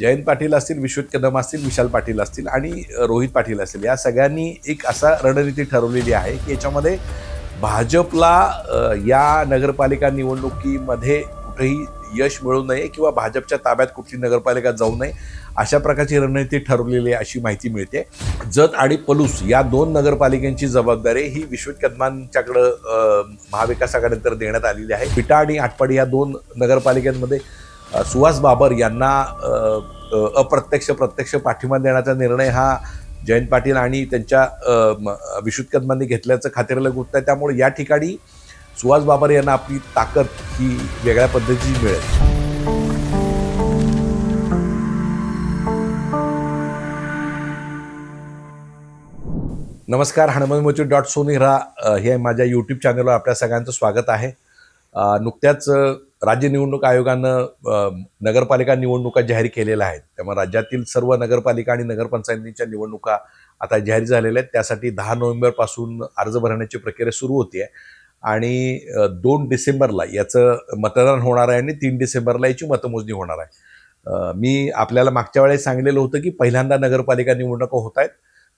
जयंत पाटील असतील विश्वत कदम असतील विशाल पाटील असतील आणि रोहित पाटील असतील या सगळ्यांनी एक असा रणनीती ठरवलेली आहे की याच्यामध्ये भाजपला या नगरपालिका निवडणुकीमध्ये कुठेही यश मिळू नये किंवा भाजपच्या ताब्यात कुठली नगरपालिका जाऊ नये अशा प्रकारची रणनीती ठरवलेली आहे अशी माहिती मिळते. जत आणि पलूस या दोन नगरपालिकांची जबाबदारी ही विश्वत कदमांच्याकडं अ, महाविकास आघाडीनंतर देण्यात आलेली आहे. पिटा आणि आटपाडी या दोन नगरपालिकांमध्ये सुहास बाबर यांना अप्रत्यक्ष प्रत्यक्ष पाठिंबा देण्याचा निर्णय हा जयंत पाटील आणि त्यांच्या विशुद्ध कदमांनी घेतल्याचं खात्रीला गुंत आहे त्यामुळे या ठिकाणी सुहास बाबर यांना आपली ताकद ही वेगळ्या पद्धतीची मिळेल. नमस्कार हनुमान मोची डॉट सोनेरा हे माझ्या यूट्यूब चॅनलवर आपल्या सगळ्यांचं स्वागत आहे. नुकत्याच राज्य निवडणूक आयोगानं नगरपालिका निवडणुका जाहीर केलेल्या आहेत. त्यामुळे राज्यातील सर्व नगरपालिका आणि नगरपंचायतींच्या निवडणुका आता जाहीर झालेल्या आहेत. त्यासाठी दहा नोव्हेंबरपासून अर्ज भरण्याची प्रक्रिया सुरू होती आहे. आणि दोन डिसेंबरला याचं मतदान होणार आहे आणि तीन डिसेंबरला याची मतमोजणी होणार आहे. मी आपल्याला मागच्या वेळेस सांगितलेलं होतं की पहिल्यांदा नगरपालिका निवडणुका होत आहेत.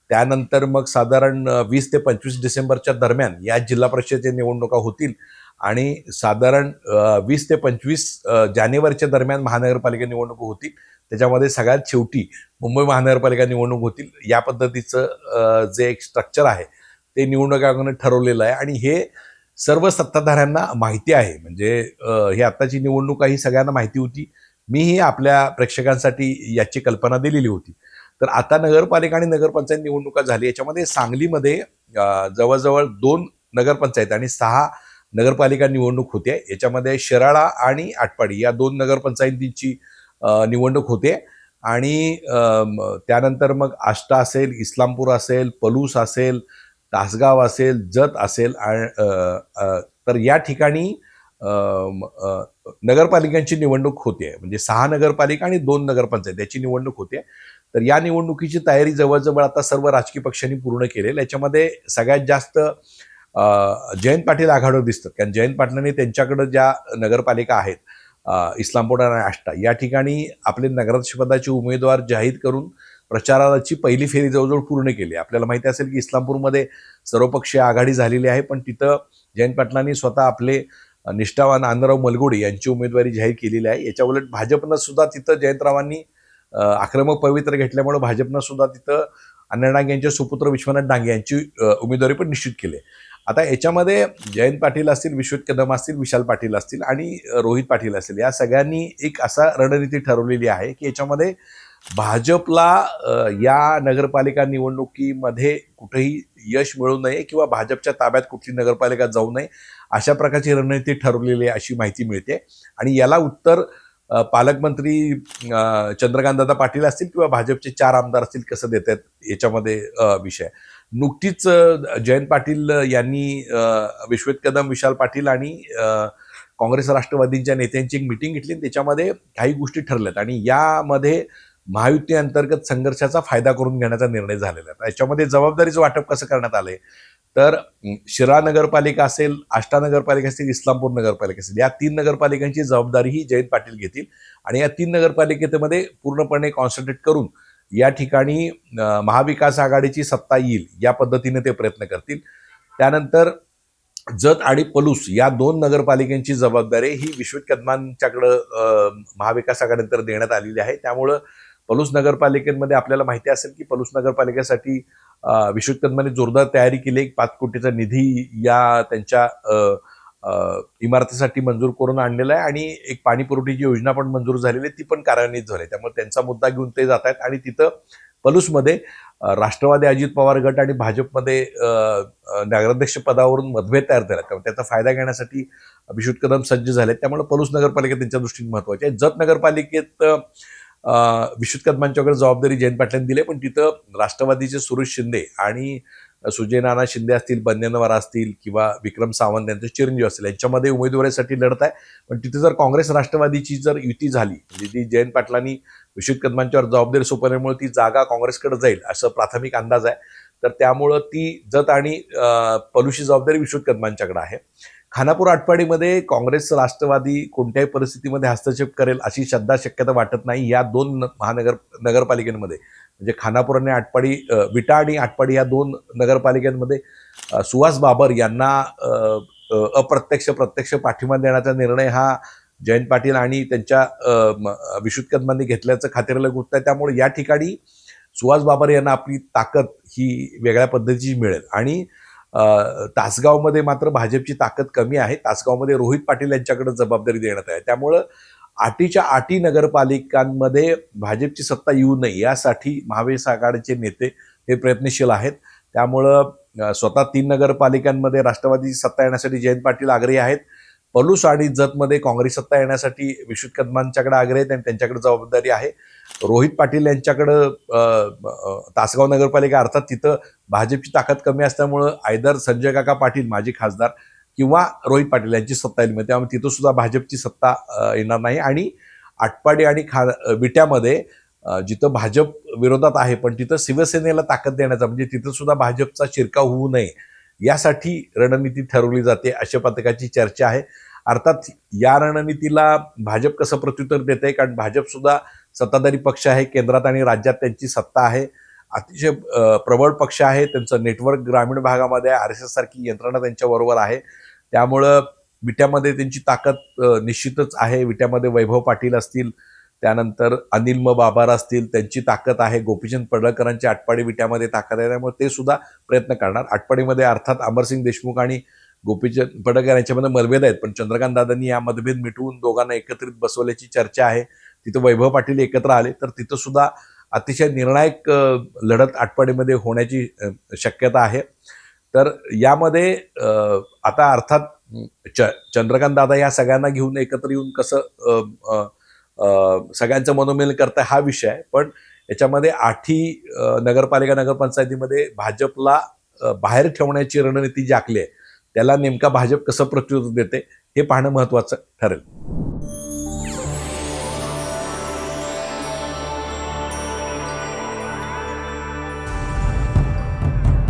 त्यानंतर मग साधारण वीस ते पंचवीस डिसेंबरच्या दरम्यान या जिल्हा परिषदेच्या निवडणुका होतील. आणि साधारण वीस ते पंचवीस जानेवारीच्या दरम्यान महानगरपालिका निवडणूक होतील. त्याच्यामध्ये सगळ्यात शेवटी मुंबई महानगरपालिका निवडणूक होतील. या पद्धतीचं जे एक स्ट्रक्चर आहे ते निवडणूक आयोगाने ठरवलेलं आहे. आणि हे सर्व सत्ताधाऱ्यांना माहिती आहे. म्हणजे हे ही आत्ताची निवडणूक ही सगळ्यांना माहिती होती. मीही आपल्या प्रेक्षकांसाठी याची कल्पना दिलेली होती. तर आता नगरपालिका आणि नगरपंचायत निवडणुका झाली. याच्यामध्ये सांगलीमध्ये जवळजवळ दोन नगरपंचायत आणि सहा नगरपालिका निवडणूक होते. याच्यामध्ये शिराळा आणि आटपाडी या दोन नगरपंचायतींची निवडणूक होते. आणि त्यानंतर मग आष्टा असेल इस्लामपूर असेल पलूस असेल तासगाव असेल जत असेल तर या ठिकाणी नगरपालिकांची निवडणूक होते. म्हणजे सहा नगरपालिका आणि दोन नगरपंचायत याची निवडणूक होते. तर या निवडणुकीची तयारी जवळजवळ आता सर्व राजकीय पक्षांनी पूर्ण केलेली याच्यामध्ये सगळ्यात जास्त जयंत पाटील आघाडीवर दिसतात. कारण जयंत पाटलांनी त्यांच्याकडं ज्या नगरपालिका आहेत इस्लामपूर आणि आष्टा या ठिकाणी आपले नगराध्यक्षपदाचे उमेदवार जाहीर करून प्रचाराची पहिली फेरी जवळजवळ पूर्ण केली. आपल्याला माहिती असेल की इस्लामपूरमध्ये सर्वपक्षीय आघाडी झालेली आहे पण तिथं जयंत पाटलांनी स्वतः आपले निष्ठावान आनंदराव मलगोडे यांची उमेदवारी जाहीर केलेली आहे. याच्या उलट भाजपनं सुद्धा तिथं जयंतरावांनी आक्रमक पवित्र घेतल्यामुळे भाजपनं सुद्धा तिथं अण्णा डांगे यांचे सुपुत्र विश्वनाथ डांगे यांची उमेदवारी पण निश्चित केली आहे. आता याच्यामध्ये जयंत पाटील असतील विश्वत कदम असतील विशाल पाटील असतील आणि रोहित पाटील असतील या सगळ्यांनी एक असा रणनीती ठरवलेली आहे की याच्यामध्ये भाजपला या नगरपालिका निवडणुकीमध्ये कुठेही यश मिळू नये किंवा भाजपच्या ताब्यात कुठली नगरपालिका जाऊ नये अशा प्रकारची रणनीती ठरवलेली आहे अशी माहिती मिळते. आणि याला उत्तर पालकमंत्री चंद्रकांतदादा पाटील असतील किंवा भाजपचे चार आमदार असतील कसं देत आहेत याच्यामध्ये विषय. नुकतीच जयंत पाटील यांनी विश्वेत कदम विशाल पाटील आणि काँग्रेस राष्ट्रवादींच्या नेत्यांची एक मिटिंग घेतली आणि त्याच्यामध्ये काही गोष्टी ठरल्यात आणि यामध्ये महायुती अंतर्गत संघर्षाचा फायदा करून घेण्याचा निर्णय झालेला आहे. याच्यामध्ये जबाबदारीचं वाटप कसं करण्यात आलंय? तर शिरा नगरपालिका असेल आष्टा नगरपालिका असेल इस्लामपूर नगरपालिका असेल या तीन नगरपालिकांची जबाबदारी ही जयंत पाटील घेतील आणि या तीन नगरपालिकेमध्ये पूर्णपणे कॉन्सन्ट्रेट करून या ठिकाणी महाविकास आघाडीची सत्ता येईल या पद्धतीने ते प्रयत्न करतील. त्यानंतर जत आणि पलूस या दोन नगरपालिकांची जबाबदारी ही विश्वकदमांच्याकडं महाविकास आघाडीनंतर देण्यात आलेली आहे. त्यामुळं पलूस नगरपालिकेमध्ये आपल्याला माहिती असेल की पलूस नगरपालिकेसाठी विश्वकदमाने जोरदार तयारी केली. एक पाच कोटीचा निधी या त्यांच्या इमारतीसाठी मंजूर करून आणलेलं आहे आणि एक पाणी पुरवठ्याची योजना पण मंजूर झालेली आहे ती पण कार्यान्वित झाली आहे. त्यामुळे त्यांचा मुद्दा घेऊन ते जात आहेत आणि तिथं पलूसमध्ये राष्ट्रवादी अजित पवार गट आणि भाजपमध्ये नगराध्यक्ष पदावरून मतभेद तयार झाला त्यामुळे त्याचा फायदा घेण्यासाठी अभिषेक कदम सज्ज झाले त्यामुळे पलूस नगरपालिका त्यांच्या दृष्टीने महत्वाची आहे. जत नगरपालिकेत विश्वत कदमांच्याकडे जबाबदारी जयंत पाटलांनी दिली पण तिथं राष्ट्रवादीचे सुरेश शिंदे आणि सुजय नाना शिंदे असतील बन्यनवार असतील किंवा विक्रम सावंत यांचे चिरंजीव असतील यांच्यामध्ये उमेदवारीसाठी लढत आहे. पण तिथे जर काँग्रेस राष्ट्रवादीची जर युती झाली म्हणजे ती जयंत पाटलांनी विश्वित कदमांच्यावर जबाबदारी सोपवल्यामुळे ती जागा काँग्रेसकडे जाईल असं प्राथमिक अंदाज आहे. तर त्यामुळं ती जत आणि अ, जबाबदारी विश्वित कदमांच्याकडे आहे. खानापूर आटपाडीमध्ये काँग्रेस राष्ट्रवादी कोणत्याही परिस्थितीमध्ये हस्तक्षेप करेल अशी श्रद्धा शक्यता वाटत नाही या दोन महानगर नगरपालिकेमध्ये. म्हणजे खानापूर आणि आटपाडी विटा आणि आटपाडी या दोन नगरपालिकांमध्ये सुहास बाबर यांना अप्रत्यक्ष प्रत्यक्ष पाठिंबा देण्याचा निर्णय हा जयंत पाटील आणि त्यांच्या म- विशुद्ध कदमांनी घेतल्याचं खात्रीला गोष्ट आहे. त्यामुळे या ठिकाणी सुहास बाबर यांना आपली ताकद ही वेगळ्या पद्धतीची मिळेल. आणि तासगावमध्ये मात्र भाजपची ताकद कमी आहे. तासगावमध्ये रोहित पाटील यांच्याकडे जबाबदारी देण्यात आहे. त्यामुळं आटीच्या आटी नगरपालिकांमध्ये भाजपची सत्ता येऊ नये यासाठी महाविकास आघाडीचे नेते हे प्रयत्नशील आहेत. त्यामुळं स्वतः तीन नगरपालिकांमध्ये राष्ट्रवादी सत्ता येण्यासाठी जयंत पाटील आग्रही आहेत. पलूस आणि जतमध्ये काँग्रेस सत्ता येण्यासाठी विशुद्ध कदमांच्याकडे आग्रह आहेत आणि त्यांच्याकडे जबाबदारी आहे. रोहित पाटील यांच्याकडं तासगाव नगरपालिका अर्थात तिथं भाजपची ताकद कमी असल्यामुळं आयदर संजय काका पाटील माजी खासदार किंवा रोहित पाटील यांची सत्ता येईल. त्यामुळे तिथं सुद्धा भाजपची सत्ता येणार नाही. आणि आटपाडी आणि खा विट्यामध्ये जिथं भाजप विरोधात आहे पण तिथं शिवसेनेला ताकद देण्याचा म्हणजे तिथं सुद्धा भाजपचा शिरकाव होऊ नये यासाठी रणनीती ठरवली जाते अशा पथकाची चर्चा आहे. अर्थात या रणनीतीला भाजप कसं प्रत्युत्तर देत आहे कारण भाजपसुद्धा सत्ताधारी पक्ष आहे केंद्रात आणि राज्यात त्यांची सत्ता आहे. अतिशय प्रबळ पक्ष आहे. त्यांचं नेटवर्क ग्रामीण भागामध्ये आर एस एस सारखी यंत्रणा त्यांच्याबरोबर आहे. त्यामुळं विट्यामध्ये त्यांची ताकद निश्चितच आहे. विट्यामध्ये वैभव पाटील असतील त्यानंतर अनिल म बाबार असतील त्यांची ताकद आहे. गोपीचंद पडळकरांची आटपाडी विट्यामध्ये ताकद आहे. त्यामुळे ते सुद्धा प्रयत्न करणार. आटपाडीमध्ये अर्थात अमरसिंग देशमुख आणि गोपीचंद पडळकर यांच्यामध्ये मतभेद आहेत. पण चंद्रकांत दादांनी या मतभेद मिटवून दोघांना एकत्रित बसवल्याची चर्चा आहे. तिथं वैभव पाटील एकत्र आले तर तिथं सुद्धा अतिशय निर्णायक लढत आटपाडीमध्ये होण्याची शक्यता आहे. तर यामध्ये आता अर्थात च चंद्रकांत दादा या सगळ्यांना घेऊन एकत्र येऊन कसं सगळ्यांचं मनोमिलन करता हा विषय आहे. पण याच्यामध्ये आठी नगरपालिका नगरपंचायतीमध्ये भाजपला बाहेर ठेवण्याची रणनीती जी आखली आहे त्याला नेमका भाजप कसं प्रत्युत्तर देते हे पाहणं महत्त्वाचं ठरेल.